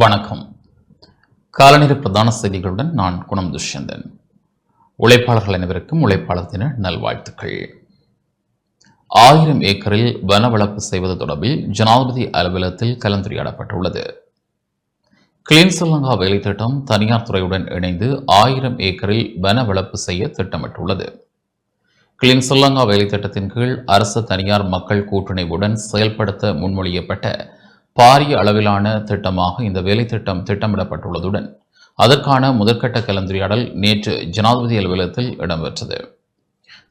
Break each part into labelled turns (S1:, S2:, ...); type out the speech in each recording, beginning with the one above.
S1: வணக்கம். காலநிலை பிரதான செய்திகளுடன் நான் குணம் துஷ்யந்தன். உழைப்பாளர்கள் அனைவருக்கும் உழைப்பாளர் தின நல்வாழ்த்துக்கள். ஆயிரம் ஏக்கரில் வனவளர்ப்பு செய்வது தொடர்பில் ஜனாதிபதி அலுவலகத்தில் கலந்துரையாடப்பட்டுள்ளது. கிளீன் ஸ்ரீலங்கா வேலை திட்டம் தனியார் துறையுடன் இணைந்து ஆயிரம் ஏக்கரில் வனவளர்ப்பு செய்ய திட்டமிட்டுள்ளது. கிளீன் ஸ்ரீலங்கா வேலை திட்டத்தின் கீழ் அரசு தனியார் மக்கள் கூட்டணிவுடன் செயல்படுத்த முன்மொழியப்பட்ட பாரிய அளவிலான திட்டமாக இந்த வேலை திட்டம் திட்டமிடப்பட்டுள்ளதுடன் அதற்கான முதற்கட்ட கலந்துரையாடல் நேற்று ஜனாதிபதி அலுவலகத்தில் இடம்பெற்றது.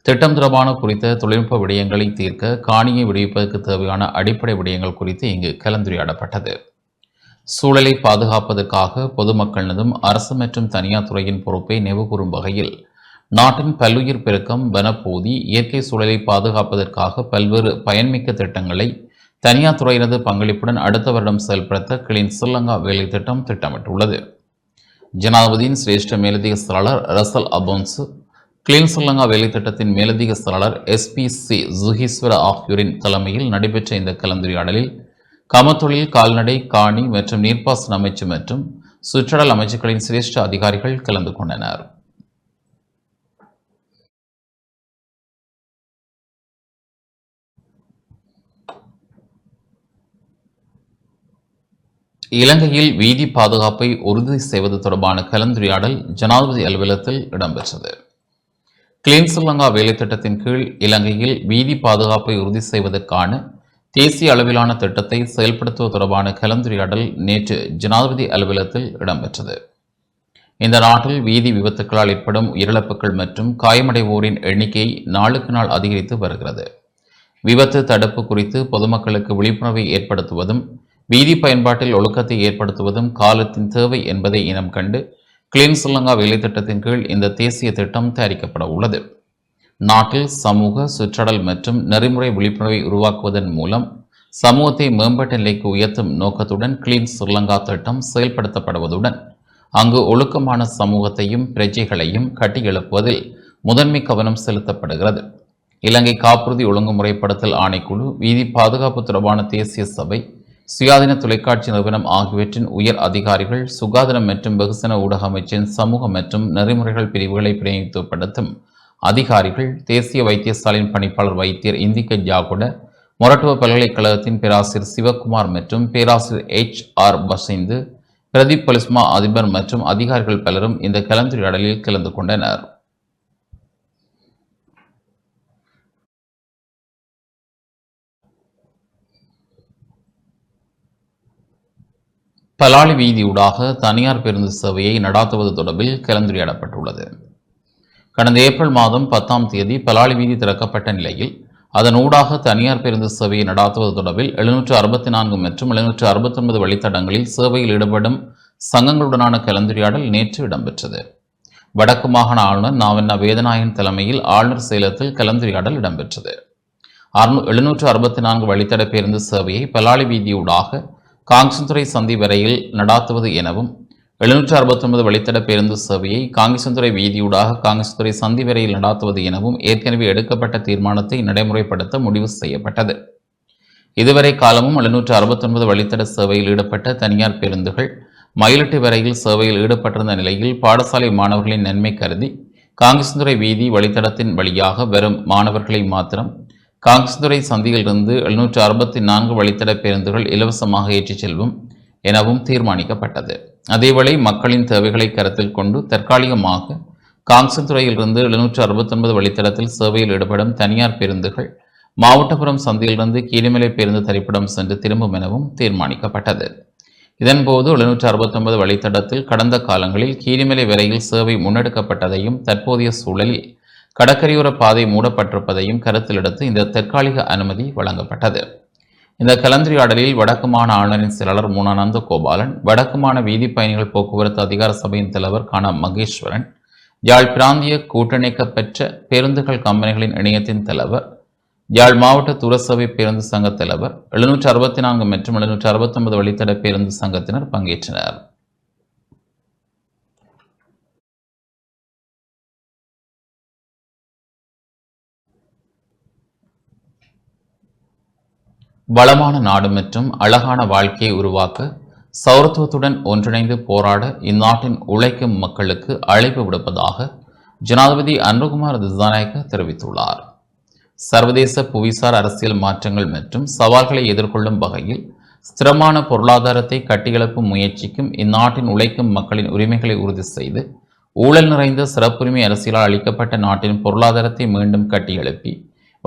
S1: திட்டம் தொடர்பான குறித்த தொழில்நுட்ப விடயங்களை தீர்க்க காணியை விடுவிப்பதற்கு தேவையான அடிப்படை விடயங்கள் குறித்து இங்கு கலந்துரையாடப்பட்டது. சூழலை பாதுகாப்பதற்காக பொதுமக்களினதும் அரசு மற்றும் தனியார் துறையின் பொறுப்பை நினைவுகூறும் வகையில் நாட்டின் பல்லுயிர் பெருக்கம் வனப்போதி இயற்கை சூழலை பாதுகாப்பதற்காக பல்வேறு பயன்மிக்க திட்டங்களை தனியார் துறையினது பங்களிப்புடன் அடுத்த வருடம் செயல்படுத்த கிளீன் ஸ்ரீலங்கா வேலை திட்டம் திட்டமிட்டுள்ளது. ஜனாதிபதியின் சிரேஷ்ட மேலதிக செயலாளர் ரசல் அபோன்சு கிளீன் ஸ்ரீலங்கா வேலை திட்டத்தின் மேலதிக செயலாளர் எஸ்பி சி ஜுஹீஸ்வர ஆகியோரின் தலைமையில் நடைபெற்ற இந்த கலந்துரையாடலில் கமத்தொழில் கால்நடை காணி மற்றும் நீர்ப்பாசன அமைச்சு மற்றும் சுற்றடல் அமைச்சுக்களின் சிரேஷ்ட அதிகாரிகள் கலந்து கொண்டனர். இலங்கையில் வீதி பாதுகாப்பை உறுதி செய்வது தொடர்பான கலந்துரையாடல் ஜனாதிபதி அலுவலகத்தில் இடம்பெற்றது. கிளீன் ஸ்ரீலங்கா வேலை திட்டத்தின் கீழ் இலங்கையில் வீதி பாதுகாப்பை உறுதி செய்வதற்கான தேசிய அளவிலான திட்டத்தை செயல்படுத்துவது தொடர்பான கலந்துரையாடல் நேற்று ஜனாதிபதி அலுவலகத்தில் இடம்பெற்றது. இந்த நாட்டில் வீதி விபத்துக்களால் ஏற்படும் உயிரிழப்புகள் மற்றும் காயமடைவோரின் எண்ணிக்கை நாளுக்கு நாள் அதிகரித்து வருகிறது. விபத்து தடுப்பு குறித்து பொதுமக்களுக்கு விழிப்புணர்வை ஏற்படுத்துவதும் வீதி பயன்பாட்டில் ஒழுக்கத்தை ஏற்படுத்துவதும் காலத்தின் தேவை என்பதை இனம் கண்டு கிளீன் ஸ்ரீலங்கா வேலைத்திட்டத்தின் கீழ் இந்த தேசிய திட்டம் தயாரிக்கப்பட உள்ளது. நாட்டில் சமூக சுற்றடல் மற்றும் நெறிமுறை விழிப்புணர்வை உருவாக்குவதன் மூலம் சமூகத்தை மேம்பட்ட நிலைக்கு உயர்த்தும் நோக்கத்துடன் கிளீன் ஸ்ரீலங்கா திட்டம் செயல்படுத்தப்படுவதுடன் அங்கு ஒழுக்கமான சமூகத்தையும் பிரஜைகளையும் கட்டியெழுப்புவதில் முதன்மை கவனம் செலுத்தப்படுகிறது. இலங்கை காப்புறுதி ஒழுங்குமுறைப்படுத்தல் ஆணைக்குழு வீதி பாதுகாப்பு தொடர்பான தேசிய சபை சுயாதீன தொலைக்காட்சி நிறுவனம் ஆகியவற்றின் உயர் அதிகாரிகள் சுகாதாரம் மற்றும் வெகுசன ஊடக அமைச்சின் சமூக மற்றும் நெறிமுறைகள் பிரிவுகளை பிரதிநிதித்துவப்படுத்தும் அதிகாரிகள் தேசிய வைத்தியசாலையின் பணிப்பாளர் வைத்தியர் இந்திக ஜாகுட மொரட்டுவ பல்கலைக்கழகத்தின் பேராசிரியர் சிவகுமார் மற்றும் பேராசிரியர் எச் ஆர் பசிந்து பிரதீப் பொலிஸ்மா அதிபர் மற்றும் அதிகாரிகள் பலரும் இந்த கலந்துரையாடலில் கலந்து கொண்டனர். பலாலி வீதியூடாக தனியார் பேருந்து சேவையை நடாத்துவது தொடர்பில் கலந்துரையாடப்பட்டுள்ளது. கடந்த ஏப்ரல் மாதம் பத்தாம் தேதி பலாலி வீதி திறக்கப்பட்ட நிலையில் அதன் ஊடாக தனியார் பேருந்து சேவையை நடாத்துவது தொடர்பில் எழுநூற்று அறுபத்தி நான்கு மற்றும் எழுநூற்று அறுபத்தி ஒன்பது வழித்தடங்களில் சேவையில் ஈடுபடும் சங்கங்களுடனான கலந்துரையாடல் நேற்று இடம்பெற்றது. வடக்கு மாகாண ஆளுநர் நாவண்ணா வேதநாயகன் தலைமையில் ஆளுநர் சேலத்தில் கலந்துரையாடல் இடம்பெற்றது. அறுநூ எழுநூற்று அறுபத்தி நான்கு வழித்தட பேருந்து சேவையை பலாலி வீதியூடாக காங்கிசந்துறை சந்தி வரையில் நடாத்துவது எனவும் எழுநூற்று அறுபத்தொன்பது வழித்தட பேருந்து சேவையை காங்கிசந்துறை வீதியூடாக காங்கிசந்துறை சந்தி வரையில் நடாத்துவது எனவும் ஏற்கனவே எடுக்கப்பட்ட தீர்மானத்தை நடைமுறைப்படுத்த முடிவு செய்யப்பட்டது. இதுவரை காலமும் எழுநூற்று அறுபத்தொன்பது வழித்தட சேவையில் ஈடுபட்ட தனியார் பேருந்துகள் மயிலட்டு வரையில் சேவையில் ஈடுபட்டிருந்த நிலையில் பாடசாலை மாணவர்களின் நன்மை கருதி காங்கிசந்துறை வீதி வழித்தடத்தின் வழியாக வரும் மாணவர்களை மாத்திரம் காங்கிரஸ்துறை சந்தியிலிருந்து எழுநூற்று அறுபத்தி நான்கு வழித்தட பேருந்துகள் இலவசமாக ஏற்றிச் செல்லும் எனவும் தீர்மானிக்கப்பட்டது. அதேவேளை மக்களின் தேவைகளை கருத்தில் கொண்டு தற்காலிகமாக காங்கசந்துறையிலிருந்து எழுநூற்று அறுபத்தொன்பது வழித்தடத்தில் சேவையில் ஈடுபடும் தனியார் பேருந்துகள் மாவட்டபுரம் சந்தியிலிருந்து கீழிமலை பேருந்து தரிப்பிடம் சென்று திரும்பும் எனவும் தீர்மானிக்கப்பட்டது. இதன்போது எழுநூற்று அறுபத்தொன்பது வழித்தடத்தில் கடந்த காலங்களில் கீரிமலை வரையில் சேவை முன்னெடுக்கப்பட்டதையும் தற்போதைய சூழலில் கடற்கரையோர பாதை மூடப்பட்டிருப்பதையும் கருத்தில் எடுத்து இந்த தற்காலிக அனுமதி வழங்கப்பட்டது. இந்த கலந்துரையாடலில் வடக்கு மாநில ஆளுநரின் செயலாளர் மூனானந்த கோபாலன் வடக்கு மாகாண வீதி பயணிகள் போக்குவரத்து அதிகார சபையின் தலைவர் காண மகேஸ்வரன் யாழ் பிராந்திய கூட்டணிக்க பெற்ற பேருந்துகள் கம்பெனிகளின் இணையத்தின் தலைவர் யாழ் மாவட்ட துரசபை பேருந்து சங்க தலைவர் எழுநூற்று அறுபத்தி நான்கு மற்றும் எழுநூற்று அறுபத்தொன்பது வழித்தட பேருந்து சங்கத்தினர் பங்கேற்றனர். வளமான நாடு மற்றும் அழகான வாழ்க்கையை உருவாக்க சௌரத்துவத்துடன் ஒன்றிணைந்து போராட இந்நாட்டின் உழைக்கும் மக்களுக்கு அழைப்பு விடுப்பதாக ஜனாதிபதி அன்புகுமார் திசாநாயக்க தெரிவித்துள்ளார். சர்வதேச புவிசார் அரசியல் மாற்றங்கள் மற்றும் சவால்களை எதிர்கொள்ளும் வகையில் ஸ்திரமான பொருளாதாரத்தை கட்டியெழுப்பும் முயற்சிக்கும் இந்நாட்டின் உழைக்கும் மக்களின் உரிமைகளை உறுதி செய்து ஊழல் நிறைந்த சிறப்புரிமை அரசியலால் அளிக்கப்பட்ட நாட்டின் பொருளாதாரத்தை மீண்டும் கட்டியெழுப்பி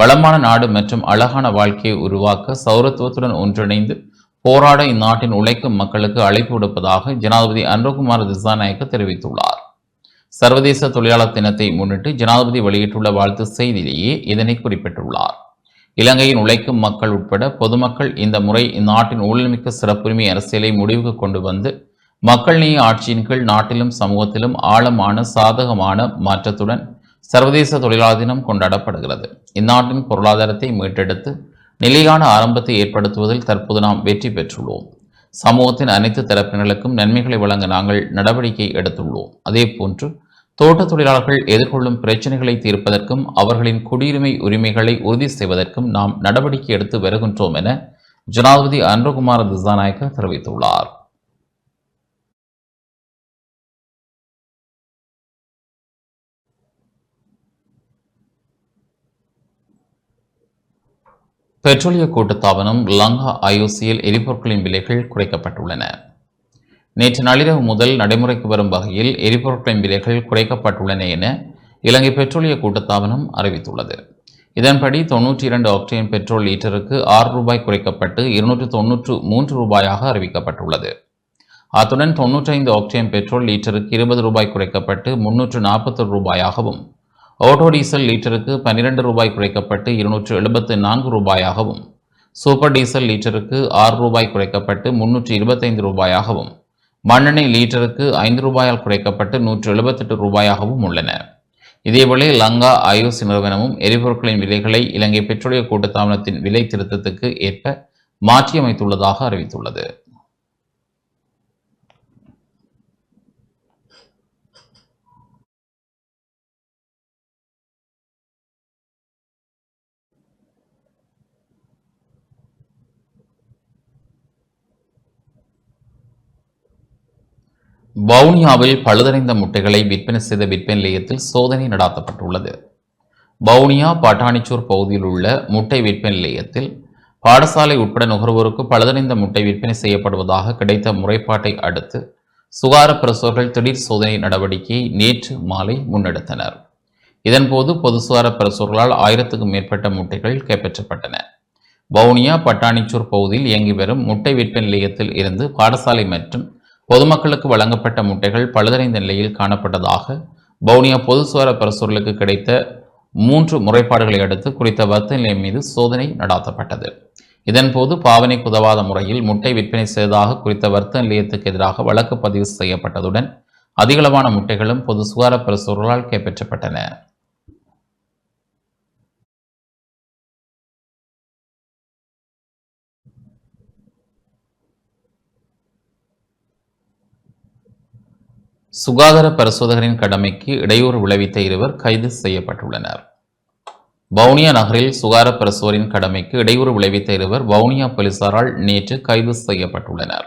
S1: வளமான நாடு மற்றும் அழகான வாழ்க்கையை உருவாக்க சௌரத்துவத்துடன் ஒன்றிணைந்து போராட இந்நாட்டின் உழைக்கும் மக்களுக்கு அழைப்பு விடுப்பதாக ஜனாதிபதி அன்பகுமார் திசாநாயக்க தெரிவித்துள்ளார். சர்வதேச தொழிலாளர் தினத்தை முன்னிட்டு ஜனாதிபதி வெளியிட்டுள்ள வாழ்த்து செய்தியிலேயே இதனை குறிப்பிட்டுள்ளார். இலங்கையின் உழைக்கும் மக்கள் உட்பட பொதுமக்கள் இந்த முறை இந்நாட்டின் ஊழல்மிக்க சிறப்புரிமை அரசியலை முடிவுக்கு கொண்டு வந்து மக்கள் நீ ஆட்சியின் கீழ் நாட்டிலும் சமூகத்திலும் ஆழமான சாதகமான மாற்றத்துடன் சர்வதேச தொழிலாளர் தினம் கொண்டாடப்படுகிறது. இந்நாட்டின் பொருளாதாரத்தை மீட்டெடுத்து நிலையான ஆரம்பத்தை ஏற்படுத்துவதில் தற்போது நாம் வெற்றி பெற்றுள்ளோம். சமூகத்தின் அனைத்து தரப்பினர்களுக்கும் நன்மைகளை வழங்க நாங்கள் நடவடிக்கை எடுத்துள்ளோம். அதேபோன்று தோட்ட தொழிலாளர்கள் எதிர்கொள்ளும் பிரச்சனைகளை தீர்ப்பதற்கும் அவர்களின் குடியுரிமை உரிமைகளை உறுதி செய்வதற்கும் நாம் நடவடிக்கை எடுத்து வருகின்றோம் என ஜனாதிபதி அன்பகுமார் திசாநாயக்க தெரிவித்துள்ளார். பெட்ரோலிய கூட்டுத்தாபனம் லங்கா ஐஓசியில் எரிபொருட்களின் விலைகள் குறைக்கப்பட்டுள்ளன. நேற்று நள்ளிரவு முதல் நடைமுறைக்கு வரும் வகையில் எரிபொருட்களின் விலைகள் குறைக்கப்பட்டுள்ளன என இலங்கை பெட்ரோலிய கூட்டுத்தாபனம் அறிவித்துள்ளது. இதன்படி தொன்னூற்றி இரண்டு ஆக்டேன் பெட்ரோல் லீட்டருக்கு ஆறு ரூபாய் குறைக்கப்பட்டு இருநூற்று தொன்னூற்று மூன்று ரூபாயாக அறிவிக்கப்பட்டுள்ளது. அத்துடன் தொன்னூற்றைந்து ஆக்டேன் பெட்ரோல் லீட்டருக்கு இருபது ரூபாய் குறைக்கப்பட்டு முன்னூற்று நாற்பத்தொரு ரூபாயாகவும் ஆட்டோ டீசல் லீட்டருக்கு பன்னிரண்டு ரூபாய் குறைக்கப்பட்டு இருநூற்று எழுபத்து நான்கு ரூபாயாகவும் சூப்பர் டீசல் லிட்டருக்கு ஆறு ரூபாய் குறைக்கப்பட்டு முன்னூற்று இருபத்தைந்து ரூபாயாகவும் மண்ணெண்ணெய் லீட்டருக்கு ஐந்து ரூபாயால் குறைக்கப்பட்டு நூற்று எழுபத்தெட்டு ரூபாயாகவும் உள்ளன. இதேவேளை லங்கா ஐஓசி நிறுவனமும் எரிபொருட்களின் விலைகளை இலங்கை பெட்ரோலிய கூட்டுத்தாபனத்தின் விலை திருத்தத்துக்கு ஏற்ப மாற்றியமைத்துள்ளதாக அறிவித்துள்ளது. வவுனியாவில் பழுதடைந்த முட்டைகளை விற்பனை செய்த விற்பனை நிலையத்தில் சோதனை நடாத்தப்பட்டுள்ளது. வவுனியா பட்டாணிச்சூர் பகுதியில் உள்ள முட்டை விற்பனை நிலையத்தில் பாடசாலை உட்பட நுகர்வோருக்கு பழுதடைந்த முட்டை விற்பனை செய்யப்படுவதாக கிடைத்த முறைப்பாட்டை அடுத்து சுகார பிரசோர்கள் திடீர் சோதனை நடவடிக்கையை நேற்று மாலை முன்னெடுத்தனர். இதன்போது பொது சுகார பிரசோர்களால் ஆயிரத்துக்கும் மேற்பட்ட முட்டைகள் கைப்பற்றப்பட்டன. வவுனியா பட்டாணிச்சூர் பகுதியில் இயங்கி வரும் முட்டை விற்பனை நிலையத்தில் இருந்து பாடசாலை மற்றும் பொதுமக்களுக்கு வழங்கப்பட்ட முட்டைகள் பழுதடைந்த நிலையில் காணப்பட்டதாக வவுனியா பொது சுவார பிரசோர்களுக்கு கிடைத்த மூன்று முறைப்பாடுகளை அடுத்து குறித்த வர்த்த நிலையம் மீது சோதனை நடாத்தப்பட்டது. இதன்போது பாவனைக்கு உதவாத முறையில் முட்டை விற்பனை செய்ததாக குறித்த வர்த்த நிலையத்துக்கு எதிராக வழக்கு பதிவு செய்யப்பட்டதுடன் அதிகளவான முட்டைகளும் பொது சுகார பிரசோர்களால் கைப்பற்றப்பட்டன. சுகாதார பரிசோதகரின் கடமைக்கு இடையூறு விளைவித்த இருவர் கைது செய்யப்பட்டுள்ளனர். வவுனியா நகரில் சுகார பரிசோதரின் கடமைக்கு இடையூறு விளைவித்த இருவர் வவுனியா போலீசாரால் நேற்று கைது செய்யப்பட்டுள்ளனர்.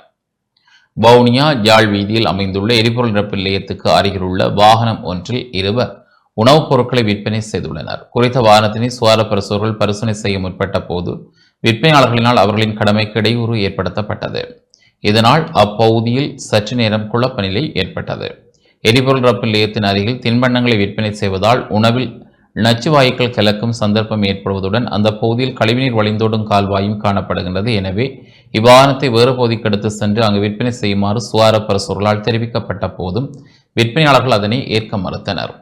S1: வவுனியா யாழ் வீதியில் அமைந்துள்ள எரிபொருள் நிரப்பு நிலையத்துக்கு அருகிலுள்ள வாகனம் ஒன்றில் இருவர் உணவுப் பொருட்களை விற்பனை செய்துள்ளனர். குறித்த வாகனத்தினை சுகார பரிசோதர்கள் பரிசோதனை செய்ய முற்பட்ட போது விற்பனையாளர்களினால் அவர்களின் கடமைக்கு இடையூறு ஏற்படுத்தப்பட்டது. இதனால் அப்பகுதியில் சற்று நேரம் குழப்ப நிலை ஏற்பட்டது. எரிபொருள் ரப்பு நிலையத்தின் அருகில் தின்பண்டங்களை விற்பனை செய்வதால் உணவில் நச்சுவாயுக்கள் கலக்கும் சந்தர்ப்பம் ஏற்படுவதுடன் அந்த பகுதியில் கழிவுநீர் வழிந்தோடும் கால்வாயும் காணப்படுகின்றது. எனவே இவ்வாகனத்தை வேறு பகுதிக்கு எடுத்து சென்று அங்கு விற்பனை செய்யுமாறு சுகார பரிசோர்களால் தெரிவிக்கப்பட்ட போதும் விற்பனையாளர்கள் அதனை ஏற்க மறுத்தனர்.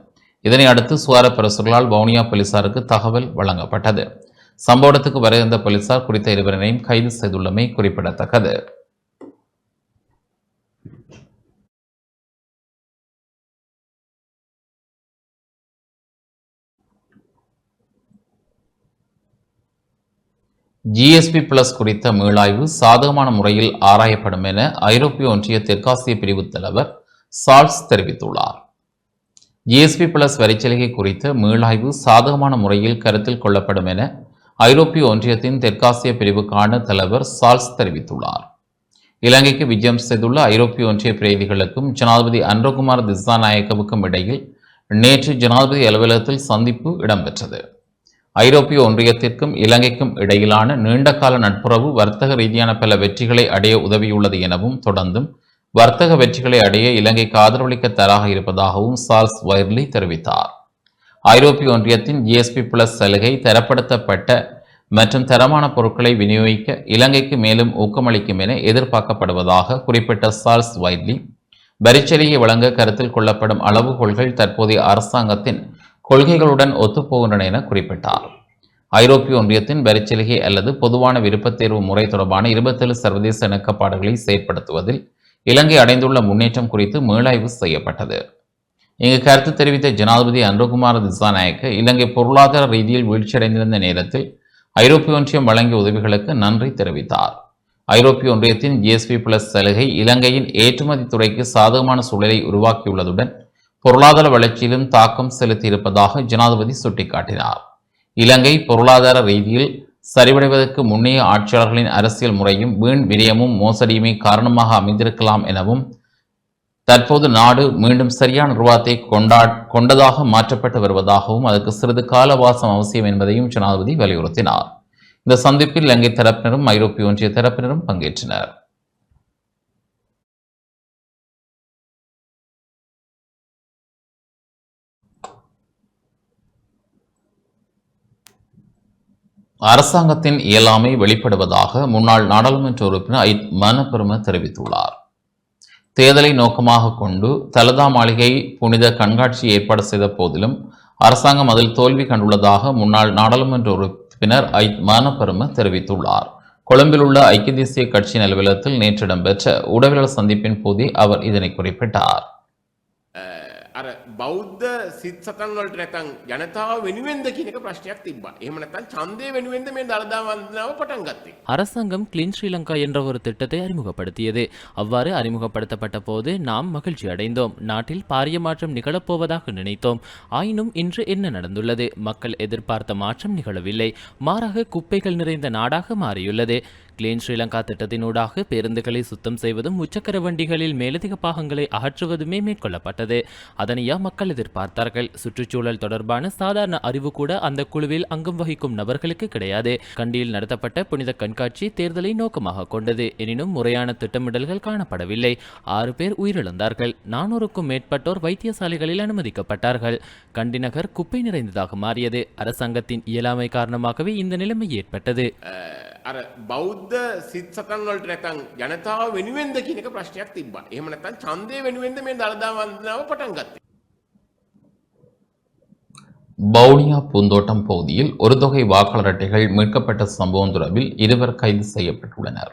S1: இதனை அடுத்து சுகார பரிசோர்களால் வவுனியா போலீசாருக்கு தகவல் வழங்கப்பட்டது. சம்பவத்துக்கு வரைந்த போலீசார் குறித்த இருவரையும் கைது செய்துள்ளமை குறிப்பிடத்தக்கது. ஜிஎஸ்பி பிளஸ் குறித்த மீளாய்வு சாதகமான முறையில் ஆராயப்படும் என ஐரோப்பிய ஒன்றிய தெற்காசிய பிரிவு தலைவர் சால்ஸ் தெரிவித்துள்ளார். ஜிஎஸ்பி பிளஸ் வரிச்சலுகை குறித்த மீளாய்வு சாதகமான முறையில் கருத்தில் கொள்ளப்படும் என ஐரோப்பிய ஒன்றியத்தின் தெற்காசிய பிரிவுக்கான தலைவர் சால்ஸ் தெரிவித்துள்ளார். இலங்கைக்கு விஜயம் செய்துள்ள ஐரோப்பிய ஒன்றிய பிரதிகளுக்கும் ஜனாதிபதி அன்றகுமார் திசாநாயக்கவுக்கும் இடையில் நேற்று ஜனாதிபதி அலுவலகத்தில் சந்திப்பு இடம்பெற்றது. ஐரோப்பிய ஒன்றியத்திற்கும் இலங்கைக்கும் இடையிலான நீண்டகால நட்புறவு வர்த்தக ரீதியான பல வெற்றிகளை அடைய உதவியுள்ளது எனவும் தொடர்ந்தும் வர்த்தக வெற்றிகளை அடைய இலங்கைக்கு ஆதரவளிக்க தயாராக இருப்பதாகவும் சார்ஸ் வைர்லி தெரிவித்தார். ஐரோப்பிய ஒன்றியத்தின் ஜிஎஸ்பி பிளஸ் சலுகை தரப்படுத்தப்பட்ட மற்றும் தரமான பொருட்களை விநியோகிக்க இலங்கைக்கு மேலும் ஊக்கமளிக்கும் என எதிர்பார்க்கப்படுவதாக குறிப்பிட்ட சார்ஸ் வைர்லி வரிச்சலுகை வழங்க கருத்தில் கொள்ளப்படும் அளவுகோல்கள் தற்போதைய அரசாங்கத்தின் கொள்கைகளுடன் ஒத்துப்போகின்றன என குறிப்பிட்டார். ஐரோப்பிய ஒன்றியத்தின் வரிச்சலுகை அல்லது பொதுவான விருப்பத்தேர்வு முறை தொடர்பான இருபத்தேழு சர்வதேச இணக்கப்பாடுகளை செயற்படுத்துவதில் இலங்கை அடைந்துள்ள முன்னேற்றம் குறித்து மீளாய்வு செய்யப்பட்டது. இங்கு கருத்து தெரிவித்த ஜனாதிபதி அன்ருகுமார் திசாநாயக்க இலங்கை பொருளாதார ரீதியில் வீழ்ச்சியடைந்திருந்த நேரத்தில் ஐரோப்பிய ஒன்றியம் வழங்கிய உதவிகளுக்கு நன்றி தெரிவித்தார். ஐரோப்பிய ஒன்றியத்தின் ஜிஎஸ்பி பிளஸ் சலுகை இலங்கையின் ஏற்றுமதி துறைக்கு சாதகமான சூழலை உருவாக்கியுள்ளதுடன் பொருளாதார வளர்ச்சியிலும் தாக்கம் செலுத்தியிருப்பதாக ஜனாதிபதி சுட்டிக்காட்டினார். இலங்கை பொருளாதார ரீதியில் சரிவடைவதற்கு முன்னைய ஆட்சியாளர்களின் அரசியல் முறையும் வீண் விரயமும் மோசடியுமே காரணமாக அமைந்திருக்கலாம் எனவும் தற்போது நாடு மீண்டும் சரியான நிர்வாகத்தை கொண்டா கொண்டதாக மாற்றப்பட்டு வருவதாகவும் அதற்கு சிறிது காலவாசம் அவசியம் என்பதையும் ஜனாதிபதி வலியுறுத்தினார். இந்த சந்திப்பில் இலங்கை தரப்பினரும் ஐரோப்பிய ஒன்றிய தரப்பினரும் பங்கேற்றனர். அரசாங்கத்தின் இயலாமை வெளிப்படுவதாக முன்னாள் நாடாளுமன்ற உறுப்பினர் ஐ மனப்பெரும தெரிவித்துள்ளார். தேர்தலை நோக்கமாக கொண்டு தலதா மாளிகை புனித கண்காட்சி ஏற்பாடு செய்த போதிலும் அரசாங்கம் அதில் தோல்வி கண்டுள்ளதாக முன்னாள் நாடாளுமன்ற உறுப்பினர் ஐ மனப்பெரும தெரிவித்துள்ளார். கொழும்பில் உள்ள ஐக்கிய தேசிய கட்சியின் அலுவலகத்தில் நேற்று இடம்பெற்ற ஊடகவியலாளர் சந்திப்பின் போதே அவர் இதனை குறிப்பிட்டார்.
S2: අර බෞද්ධ සිත් සතන් වලට නැතන් ජනතාව වෙනුවෙන්ද කියන එක ප්‍රශ්නයක් තිබ්බා. එහෙම නැත්නම් ඡන්දය වෙනුවෙන්ද මේ දළදා වන්දනාව පටන් ගත්තේ.
S3: அரசாங்கம் கிளீன் ஸ்ரீலங்கா என்ற ஒரு திட்டத்தை அறிமுகப்படுத்தியது அவ்வாறு அறிமுகப்படுத்தப்பட்ட போது நாம் மகிழ்ச்சி அடைந்தோம் நாட்டில் பாரிய மாற்றம் நிகழப்போவதாக நினைத்தோம் ஆயினும் இன்று என்ன நடந்துள்ளது மக்கள் எதிர்பார்த்த மாற்றம் நிகழவில்லை மாறாக குப்பைகள் நிறைந்த நாடாக மாறியுள்ளது கிளீன் ஸ்ரீலங்கா திட்டத்தினூடாக பேருந்துகளை சுத்தம் செய்வதும் உச்சக்கர வண்டிகளில் மேலதிக பாகங்களை அகற்றுவதுமே மேற்கொள்ளப்பட்டது. அதனையா மக்கள் எதிர்பார்த்தார்கள். சுற்றுச்சூழல் தொடர்பான சாதாரண அறிவு கூட அந்த குழுவில் அங்கம் வகிக்கும் நபர்களுக்கு கிடையாது. கண்டியில் நடத்தப்பட்ட புனித கண்காட்சி தேர்தலை நோக்கமாக கொண்டது. எனினும் முறையான திட்டமிடல்கள் காணப்படவில்லை. ஆறு பேர் உயிரிழந்தார்கள். நானூறுக்கும் மேற்பட்டோர் வைத்தியசாலைகளில் அனுமதிக்கப்பட்டார்கள். கண்டி நகர் குப்பை நிறைந்ததாக மாறியது. அரசாங்கத்தின் இயலாமை காரணமாகவே இந்த நிலைமை ஏற்பட்டது.
S2: අර බෞද්ධ සිත් සතන් වලට නැතන් ජනතාව වෙනුවෙන්ද කියන එක ප්‍රශ්නයක් තිබ්බා. එහෙම නැත්නම් ඡන්දය වෙනුවෙන්ද මේ දළදා වන්දනාව පටන් ගත්තේ.
S1: வவுனியா பூந்தோட்டம் பகுதியில் ஒரு தொகை வாக்காளர் அட்டைகள் மீட்கப்பட்ட சம்பவம் தொடர்பில் இருவர் கைது செய்யப்பட்டுள்ளனர்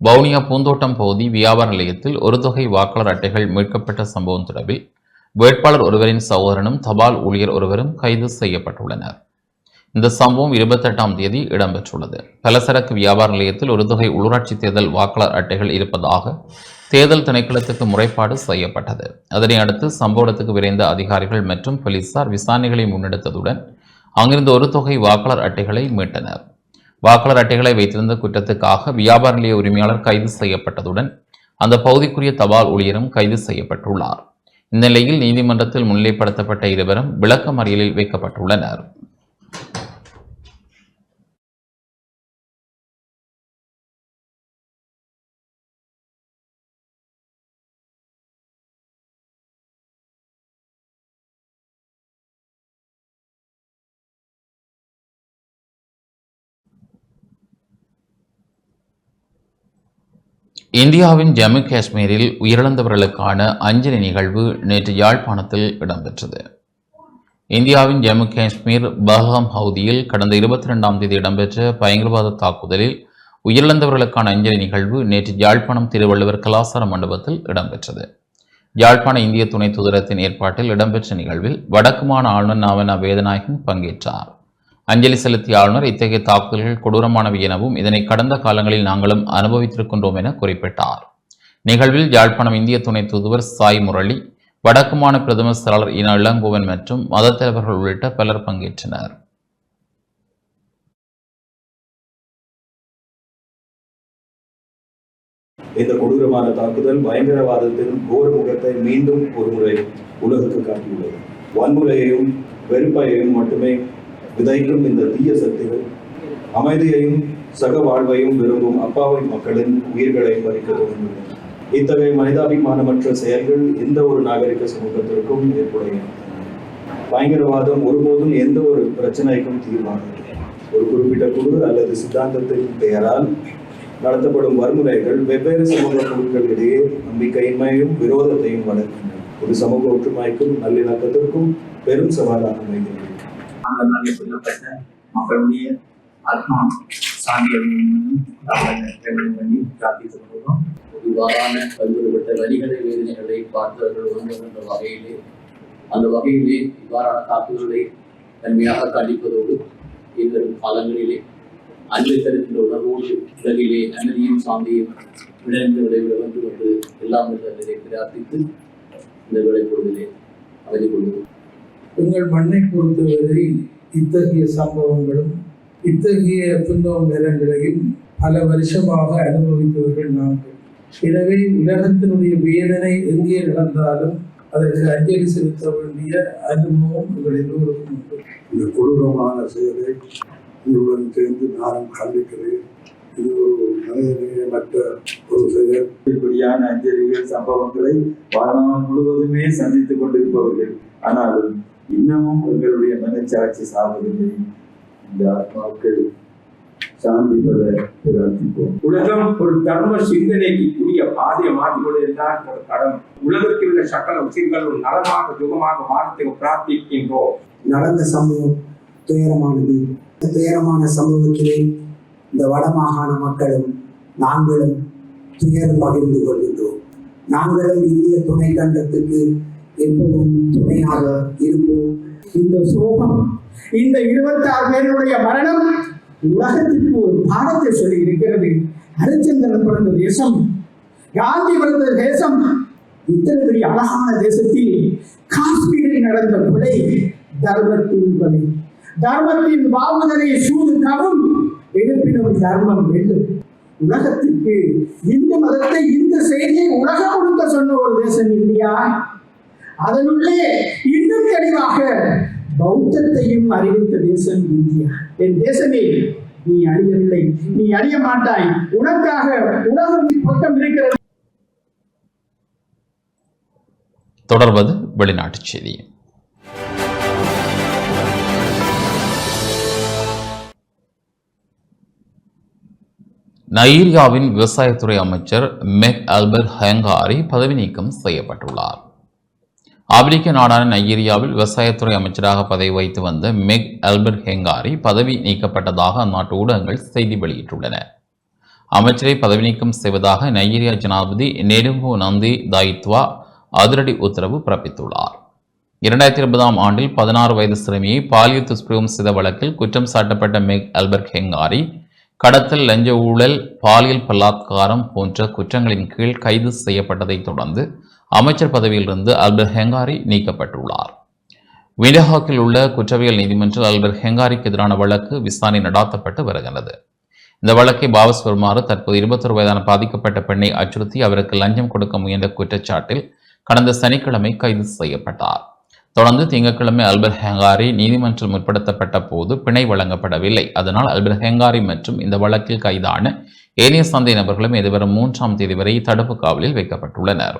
S1: வவுனியா பூந்தோட்டம் பகுதி வியாபார நிலையத்தில் ஒரு தொகை வாக்காளர் அட்டைகள் மீட்கப்பட்ட சம்பவம் தொடர்பில் வேட்பாளர் ஒருவரின் சகோதரனும் தபால் ஊழியர் ஒருவரும் கைது செய்யப்பட்டுள்ளனர் இந்த சம்பவம் இருபத்தெட்டாம் தேதி இடம்பெற்றுள்ளது. பலசரக்கு வியாபார நிலையத்தில் ஒரு தொகை உள்ளூராட்சி தேர்தல் வாக்காளர் அட்டைகள் இருப்பதாக தேர்தல் திணைக்களத்துக்கு முறைப்பாடு செய்யப்பட்டது. அதனை அடுத்து சம்பவ இடத்துக்கு விரைந்த அதிகாரிகள் மற்றும் போலீசார் விசாரணைகளை முன்னெடுத்ததுடன் அங்கிருந்த ஒரு தொகை வாக்காளர் அட்டைகளை மீட்டனர். வாக்காளர் அட்டைகளை வைத்திருந்த குற்றத்துக்காக வியாபார நிலைய உரிமையாளர் கைது செய்யப்பட்டதுடன் அந்த பகுதிக்குரிய தபால் ஊழியரும் கைது செய்யப்பட்டுள்ளார். இந்நிலையில் நீதிமன்றத்தில் முன்னிலைப்படுத்தப்பட்ட இருவரும் விளக்கமறியலில் வைக்கப்பட்டுள்ளனர். இந்தியாவின் ஜம்மு காஷ்மீரில் உயிரிழந்தவர்களுக்கான அஞ்சலி நிகழ்வு நேற்று யாழ்ப்பாணத்தில் இடம்பெற்றது. இந்தியாவின் ஜம்மு காஷ்மீர் பஹாம் ஹவுதியில் கடந்த இருபத்தி ரெண்டாம் தேதி இடம்பெற்ற பயங்கரவாத தாக்குதலில் உயிரிழந்தவர்களுக்கான அஞ்சலி நிகழ்வு நேற்று யாழ்ப்பாணம் திருவள்ளுவர் கலாசார மண்டபத்தில் இடம்பெற்றது. யாழ்ப்பாண இந்திய துணை தூதரத்தின் ஏற்பாட்டில் இடம்பெற்ற நிகழ்வில் வடக்கு மாநில ஆளுநர் நாவன வேதநாயகன் பங்கேற்றார். அஞ்சலி செலுத்திய ஆளுநர் இத்தகைய தாக்குதல்கள் கொடூரமானவை எனவும் இதனை கடந்த காலங்களில் நாங்களும் அனுபவித்திருக்கின்றோம் என குறிப்பிட்டார். நிகழ்வில் யாழ்ப்பாணம் இந்திய துணை தூதுவர் சாய் முரளி வடக்குமான பிரதமர் செயலாளர் இன இளங்கோவன் மற்றும் மதத் தலைவர்கள் உள்ளிட்ட பலர் பங்கேற்றனர்.
S4: இந்த கொடூரமான தாக்குதல் பயங்கரவாதத்தின் கோர முகத்தை மீண்டும் ஒருமுறை உலகுக்கு காட்டியுள்ளது. வன்முறையையும் வெறுப்பையையும் மட்டுமே விதைக்கும் இந்த தீய சக்திகள் அமைதியையும் சக வாழ்வையும் விரும்பும் அப்பாவை மக்களின் உயிர்களை பறிக்க துவங்கியுள்ளன இத்தகைய மனிதாபிமானமற்ற செயல்கள் எந்த ஒரு நாகரிக சமூகத்திற்கும் ஏற்புடைய பயங்கரவாதம் ஒருபோதும் எந்த ஒரு பிரச்சனைக்கும் தீர்வானது ஒரு குறிப்பிட்ட குழு அல்லது சித்தாந்தத்தின் பெயரால் நடத்தப்படும் வன்முறைகள் வெவ்வேறு சமூக குழுக்களிடையே நம்பிக்கையின்மையும் விரோதத்தையும் வளர்க்கின்றன. ஒரு சமூக ஒற்றுமைக்கும் நல்லிணக்கத்திற்கும் பெரும் சவாலாக அமைகின்றன
S5: அந்த நாளில் சொல்லப்பட்ட மக்களுடைய ஆத்மா சாந்தியை பண்ணி பிரார்த்தித்துக் கொள்கிறோம்
S6: இவ்வாறான பல்வேறுபட்ட வழிகளை வேதனைகளை பார்த்தவர்கள் உணர்கின்ற வகையிலே அந்த வகையிலே இவ்வாறான தாக்குதல்களை தன்மையாக கண்டிப்பதோடு எதிர்வரும் காலங்களிலே அன்பை தருகின்ற உணர்வோடு உலகிலே அமைதியும் சாந்தியும் விளைந்து விளைவிட வேண்டும் என்று எல்லாம் வல்லவரை பிரார்த்தித்து இந்த வேலை பொழுதிலே அமைதி கொள்கிறோம்.
S7: எங்கள் மண்ணை பொறுத்தவரை இத்தகைய சம்பவங்களும் இத்தகைய துன்பம் நேரங்களையும் பல வருஷமாக அனுபவித்தவர்கள் நாங்கள். எனவே உலகத்தினுடைய வேதனை எங்கே நடந்தாலும் அதற்கு அஞ்சலி செலுத்த வேண்டிய அனுபவம் உங்கள் எல்லோருக்கும் உண்டு.
S8: இந்த கொடூரமான செயலை உங்களுடன் சேர்ந்து நானும் கண்டிக்கிறேன். இது ஒரு மனிதநேயமற்ற ஒரு செயல்.
S9: இப்படியான அஞ்சலிகள் சம்பவங்களை வாழ்நாள் முழுவதுமே சந்தித்துக் கொண்டிருப்பவர்கள். ஆனாலும் இன்னமும் எங்களுடைய மனச்சாட்சி சாவதில்லை இந்த ஆத்மாக்கள் சாந்தி பெற பிரார்த்திப்போம்.
S5: உலகம் ஒரு தர்ம சிந்தனைக்கு கூடிய பாதையை மாற்றிக்கொள்வதுதான் ஒரு கடமை. உலகத்தில் உள்ள சகல உச்சிர்களும் நலமாக சுகமாக மாறத்துக்கு பிரார்த்திக்கின்றோம்.
S10: நடந்த சம்பவம் துயரமானது. இந்த துயரமான சம்பவத்திலே இந்த வடமாகாண மக்களும் நாங்களும் துயரம் பகிர்ந்து கொள்கின்றோம். நாங்களும் இந்திய துணை கண்டத்துக்கு எப்பவும் துணையாக இருப்போம். இந்த சோகம் இந்த இருபத்தி ஆறு பேருடைய மரணம் உலகத்திற்கு ஒரு பாடத்தை சொல்லி இருக்கிறது. ஹரிச்சந்திரன் பிறந்த தேசம் காந்தி பிறந்த தேசம் இத்தனை பெரிய அழகான தேசத்தில் காஷ்மீரில் நடந்த கொலை தர்மத்தின் கொலை. தர்மத்தின் வாழ்வதனை சூது கவும் எடுப்பினும் தர்மம் வெல்லும் உலகத்திற்கு இந்து மதத்தை இந்த செய்தியை உலகம் கொடுக்க சொன்ன ஒரு தேசம் இந்தியா. அதனுள்ளே இன்னும் தெளிவாக பௌத்தத்தையும் அறிவித்த தேசம் இந்தியா. என் தேசமே நீ அறியவில்லை நீ அறிய மாட்டாய். உனக்காக உலகம் பக்கம் இருக்கிறது.
S1: தொடர்வது வெளிநாட்டு செய்தி. நைஜீரியாவின் விவசாயத்துறை அமைச்சர் மெக் அல்பர் ஹயங்காரி பதவி நீக்கம் செய்யப்பட்டுள்ளார். ஆப்பிரிக்க நாடான நைஜீரியாவில் விவசாயத்துறை அமைச்சராக பதவி வைத்து வந்த மெக் அல்பர்ட் ஹெங்காரி பதவி நீக்கப்பட்டதாக அந்நாட்டு ஊடகங்கள் செய்தி வெளியிட்டுள்ளன. அமைச்சரை பதவி நீக்கம் செய்வதாக நைஜீரியா ஜனாதிபதி நெடுங்கோ நந்தி தாயித்வா அதிரடி உத்தரவு பிறப்பித்துள்ளார். இரண்டாயிரத்தி இருபதாம் ஆண்டில் பதினாறு வயது சிறுமியை பாலியல் துஷ்பிரயோகம் செய்த வழக்கில் குற்றம் சாட்டப்பட்ட மெக் அல்பர்ட் ஹெங்காரி கடத்தல் லஞ்ச ஊழல் பாலியல் பலாத்காரம் போன்ற குற்றங்களின் கீழ் கைது செய்யப்பட்டதைத் தொடர்ந்து அமைச்சர் பதவியிலிருந்து அல்பர்ட் ஹெங்காரி நீக்கப்பட்டுள்ளார். விண்டஹாக்கில் உள்ள குற்றவியல் நீதிமன்றில் அல்பர்ட் ஹெங்காரிக்கு எதிரான வழக்கு விசாரணை நடாத்தப்பட்டு வருகிறது இந்த வழக்கை வாபஸ் வருமாறு தற்போது இருபத்தொரு வயதான பாதிக்கப்பட்ட பெண்ணை அச்சுறுத்தி அவருக்கு லஞ்சம் கொடுக்க முயன்ற குற்றச்சாட்டில் கடந்த சனிக்கிழமை கைது செய்யப்பட்டார். தொடர்ந்து திங்கட்கிழமை அல்பர் ஹெங்காரி நீதிமன்றம் முற்படுத்தப்பட்ட போது பிணை வழங்கப்படவில்லை. அதனால் அல்பர் ஹெங்காரி மற்றும் இந்த வழக்கில் கைதான ஏனைய சந்தை நபர்களும் எதிர்வரும் மூன்றாம் தேதி வரை தடுப்பு காவலில் வைக்கப்பட்டுள்ளனர்.